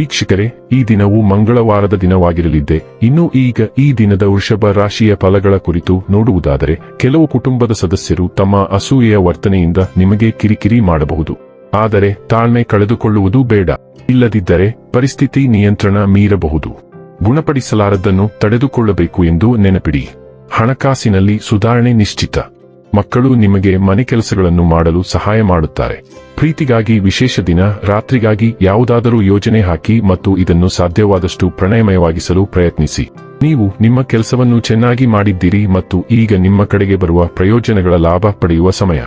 ವೀಕ್ಷಕರೇ, ಈ ದಿನವು ಮಂಗಳವಾರದ ದಿನವಾಗಿರಲಿದ್ದೆ. ಇನ್ನು ಈಗ ಈ ದಿನದ ವೃಷಭ ರಾಶಿಯ ಫಲಗಳ ಕುರಿತು ನೋಡುವುದಾದರೆ, ಕೆಲವು ಕುಟುಂಬದ ಸದಸ್ಯರು ತಮ್ಮ ಅಸೂಯೆಯ ವರ್ತನೆಯಿಂದ ನಿಮಗೆ ಕಿರಿಕಿರಿ ಮಾಡಬಹುದು. ಆದರೆ ತಾಳ್ಮೆ ಕಳೆದುಕೊಳ್ಳುವುದು ಬೇಡ. ಇಲ್ಲದಿದ್ದರೆ ಪರಿಸ್ಥಿತಿ ನಿಯಂತ್ರಣ ಮೀರಬಹುದು. ಗುಣಪಡಿಸಲಾರದ್ದನ್ನು ತಡೆದುಕೊಳ್ಳಬೇಕು ಎಂದು ನೆನಪಿಡಿ. ಹಣಕಾಸಿನಲ್ಲಿ ಸುಧಾರಣೆ ನಿಶ್ಚಿತ. ಮಕ್ಕಳು ನಿಮಗೆ ಮನೆ ಕೆಲಸಗಳನ್ನು ಮಾಡಲು ಸಹಾಯ ಮಾಡುತ್ತಾರೆ. ಪ್ರೀತಿಗಾಗಿ ವಿಶೇಷ ದಿನ, ರಾತ್ರಿಗಾಗಿ ಯಾವುದಾದರೂ ಯೋಜನೆ ಹಾಕಿ ಮತ್ತು ಇದನ್ನು ಸಾಧ್ಯವಾದಷ್ಟು ಪ್ರಣಯಮಯವಾಗಿಸಲು ಪ್ರಯತ್ನಿಸಿ. ನೀವು ನಿಮ್ಮ ಕೆಲಸವನ್ನು ಚೆನ್ನಾಗಿ ಮಾಡಿದ್ದೀರಿ ಮತ್ತು ಈಗ ನಿಮ್ಮ ಕಡೆಗೆ ಬರುವ ಪ್ರಯೋಜನಗಳ ಲಾಭ ಪಡೆಯುವ ಸಮಯ.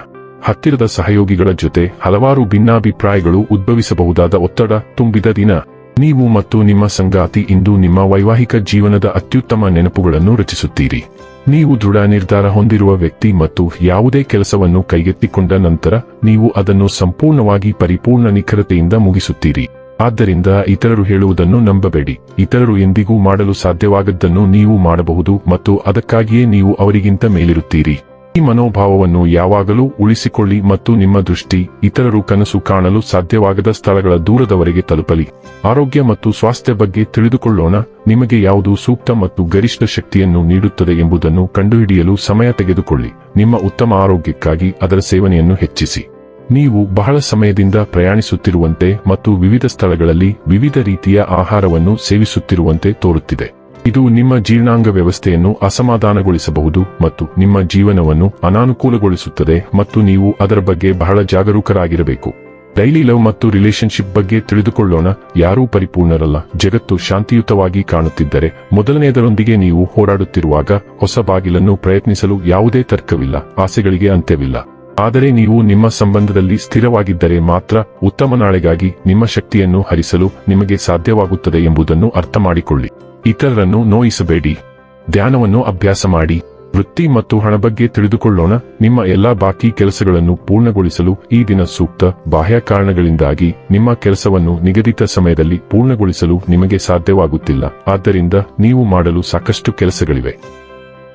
ಹತ್ತಿರದ ಸಹಯೋಗಿಗಳ ಜೊತೆ ಹಲವಾರು ಭಿನ್ನಾಭಿಪ್ರಾಯಗಳು ಉದ್ಭವಿಸಬಹುದಾದ ಒತ್ತಡ ತುಂಬಿದ ದಿನ. ನೀವು ಮತ್ತು ನಿಮ್ಮ ಸಂಗಾತಿ ಇಂದು ನಿಮ್ಮ ವೈವಾಹಿಕ ಜೀವನದ ಅತ್ಯುತ್ತಮ ನೆನಪುಗಳನ್ನು ರಚಿಸುತ್ತೀರಿ. ನೀವು ದೃಢ ನಿರ್ಧಾರ ಹೊಂದಿರುವ ವ್ಯಕ್ತಿ ಮತ್ತು ಯಾವುದೇ ಕೆಲಸವನ್ನು ಕೈಗೆತ್ತಿಕೊಂಡ ನಂತರ ನೀವು ಅದನ್ನು ಸಂಪೂರ್ಣವಾಗಿ ಪರಿಪೂರ್ಣ ನಿಖರತೆಯಿಂದ ಮುಗಿಸುತ್ತೀರಿ. ಆದ್ದರಿಂದ ಇತರರು ಹೇಳುವುದನ್ನು ನಂಬಬೇಡಿ. ಇತರರು ಎಂದಿಗೂ ಮಾಡಲು ಸಾಧ್ಯವಾಗದ್ದನ್ನು ನೀವು ಮಾಡಬಹುದು ಮತ್ತು ಅದಕ್ಕಾಗಿಯೇ ನೀವು ಅವರಿಗಿಂತ ಮೇಲಿರುತ್ತೀರಿ. ಈ ಮನೋಭಾವವನ್ನು ಯಾವಾಗಲೂ ಉಳಿಸಿಕೊಳ್ಳಿ ಮತ್ತು ನಿಮ್ಮ ದೃಷ್ಟಿ, ಇತರರು ಕನಸು ಕಾಣಲು ಸಾಧ್ಯವಾಗದ ಸ್ಥಳಗಳ ದೂರದವರೆಗೆ ತಲುಪಲಿ. ಆರೋಗ್ಯ ಮತ್ತು ಸ್ವಾಸ್ಥ್ಯ ಬಗ್ಗೆ ತಿಳಿದುಕೊಳ್ಳೋಣ, ನಿಮಗೆ ಯಾವುದು ಸೂಕ್ತ ಮತ್ತು ಗರಿಷ್ಠ ಶಕ್ತಿಯನ್ನು ನೀಡುತ್ತದೆ ಎಂಬುದನ್ನು ಕಂಡುಹಿಡಿಯಲು ಸಮಯ ತೆಗೆದುಕೊಳ್ಳಿ. ನಿಮ್ಮ ಉತ್ತಮ ಆರೋಗ್ಯಕ್ಕಾಗಿ ಅದರ ಸೇವನೆಯನ್ನು ಹೆಚ್ಚಿಸಿ. ನೀವು ಬಹಳ ಸಮಯದಿಂದ ಪ್ರಯಾಣಿಸುತ್ತಿರುವಂತೆ ಮತ್ತು ವಿವಿಧ ಸ್ಥಳಗಳಲ್ಲಿ ವಿವಿಧ ರೀತಿಯ ಆಹಾರವನ್ನು ಸೇವಿಸುತ್ತಿರುವಂತೆ ತೋರುತ್ತಿದೆ. ಇದು ನಿಮ್ಮ ಜೀರ್ಣಾಂಗ ವ್ಯವಸ್ಥೆಯನ್ನು ಅಸಮಾಧಾನಗೊಳಿಸಬಹುದು ಮತ್ತು ನಿಮ್ಮ ಜೀವನವನ್ನು ಅನಾನುಕೂಲಗೊಳಿಸುತ್ತದೆ ಮತ್ತು ನೀವು ಅದರ ಬಗ್ಗೆ ಬಹಳ ಜಾಗರೂಕರಾಗಿರಬೇಕು. ಡೈಲಿ ಲವ್ ಮತ್ತು ರಿಲೇಶನ್ಶಿಪ್ ಬಗ್ಗೆ ತಿಳಿದುಕೊಳ್ಳೋಣ. ಯಾರೂ ಪರಿಪೂರ್ಣರಲ್ಲ. ಜಗತ್ತು ಶಾಂತಿಯುತವಾಗಿ ಕಾಣುತ್ತಿದ್ದರೆ ಮೊದಲನೆಯದರೊಂದಿಗೆ ನೀವು ಹೋರಾಡುತ್ತಿರುವಾಗ ಹೊಸ ಬಾಗಿಲನ್ನು ಪ್ರಯತ್ನಿಸಲು ಯಾವುದೇ ತರ್ಕವಿಲ್ಲ. ಆಸೆಗಳಿಗೆ ಅಂತ್ಯವಿಲ್ಲ. ಆದರೆ ನೀವು ನಿಮ್ಮ ಸಂಬಂಧದಲ್ಲಿ ಸ್ಥಿರವಾಗಿದ್ದರೆ ಮಾತ್ರ ಉತ್ತಮ ನಾಳೆಗಾಗಿ ನಿಮ್ಮ ಶಕ್ತಿಯನ್ನು ಹರಿಸಲು ನಿಮಗೆ ಸಾಧ್ಯವಾಗುತ್ತದೆ ಎಂಬುದನ್ನು ಅರ್ಥ ಮಾಡಿಕೊಳ್ಳಿ ಇತರರನ್ನು ನೋಯಿಸಬೇಡಿ. ಧ್ಯಾನವನ್ನು ಅಭ್ಯಾಸ ಮಾಡಿ. ವೃತ್ತಿ ಮತ್ತು ಹಣ ಬಗ್ಗೆ ತಿಳಿದುಕೊಳ್ಳೋಣ. ನಿಮ್ಮ ಎಲ್ಲಾ ಬಾಕಿ ಕೆಲಸಗಳನ್ನು ಪೂರ್ಣಗೊಳಿಸಲು ಈ ದಿನ ಸೂಕ್ತ ಬಾಹ್ಯ ಕಾರಣಗಳಿಂದಾಗಿ ನಿಮ್ಮ ಕೆಲಸವನ್ನು ನಿಗದಿತ ಸಮಯದಲ್ಲಿ ಪೂರ್ಣಗೊಳಿಸಲು ನಿಮಗೆ ಸಾಧ್ಯವಾಗುತ್ತಿಲ್ಲ. ಆದ್ದರಿಂದ ನೀವು ಮಾಡಲು ಸಾಕಷ್ಟು ಕೆಲಸಗಳಿವೆ.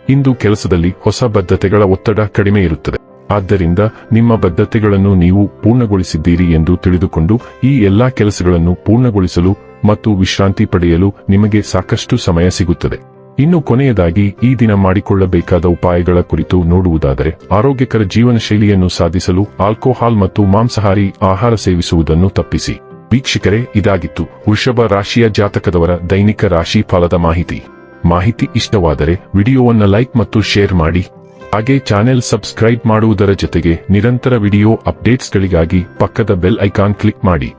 ಇಂದು ಕೆಲಸದಲ್ಲಿ ಹೊಸ ಬದ್ಧತೆಗಳ ಒತ್ತಡ ಕಡಿಮೆ ಇರುತ್ತದೆ. ಆದ್ದರಿಂದ ನಿಮ್ಮ ಬದ್ಧತೆಗಳನ್ನು ನೀವು ಪೂರ್ಣಗೊಳಿಸಿದ್ದೀರಿ ಎಂದು ತಿಳಿದುಕೊಂಡು ಈ ಎಲ್ಲಾ ಕೆಲಸಗಳನ್ನು ಪೂರ್ಣಗೊಳಿಸಲು ಮತ್ತು ವಿಶ್ರಾಂತಿ ಪಡೆಯಲು ನಿಮಗೆ ಸಾಕಷ್ಟು ಸಮಯ ಸಿಗುತ್ತದೆ. ಇನ್ನು ಕೊನೆಯದಾಗಿ, ಈ ದಿನ ಮಾಡಿಕೊಳ್ಳಬೇಕಾದ ಉಪಾಯಗಳ ಕುರಿತು ನೋಡುವುದಾದರೆ, ಆರೋಗ್ಯಕರ ಜೀವನ ಶೈಲಿಯನ್ನು ಸಾಧಿಸಲು ಆಲ್ಕೋಹಾಲ್ ಮತ್ತು ಮಾಂಸಾಹಾರಿ ಆಹಾರ ಸೇವಿಸುವುದನ್ನು ತಪ್ಪಿಸಿ. ವೀಕ್ಷಕರೇ, ಇದಾಗಿತ್ತು ವೃಷಭ ರಾಶಿಯ ಜಾತಕದವರ ದೈನಿಕ ರಾಶಿ ಫಲದ ಮಾಹಿತಿ. ಮಾಹಿತಿ ಇಷ್ಟವಾದರೆ ವಿಡಿಯೋವನ್ನ ಲೈಕ್ ಮತ್ತು ಶೇರ್ ಮಾಡಿ. ಹಾಗೆ ಚಾನೆಲ್ ಸಬ್ಸ್ಕ್ರೈಬ್ ಮಾಡುವುದರ ಜೊತೆಗೆ ನಿರಂತರ ವಿಡಿಯೋ ಅಪ್ಡೇಟ್ಸ್ಗಳಿಗಾಗಿ ಪಕ್ಕದ ಬೆಲ್ ಐಕಾನ್ ಕ್ಲಿಕ್ ಮಾಡಿ.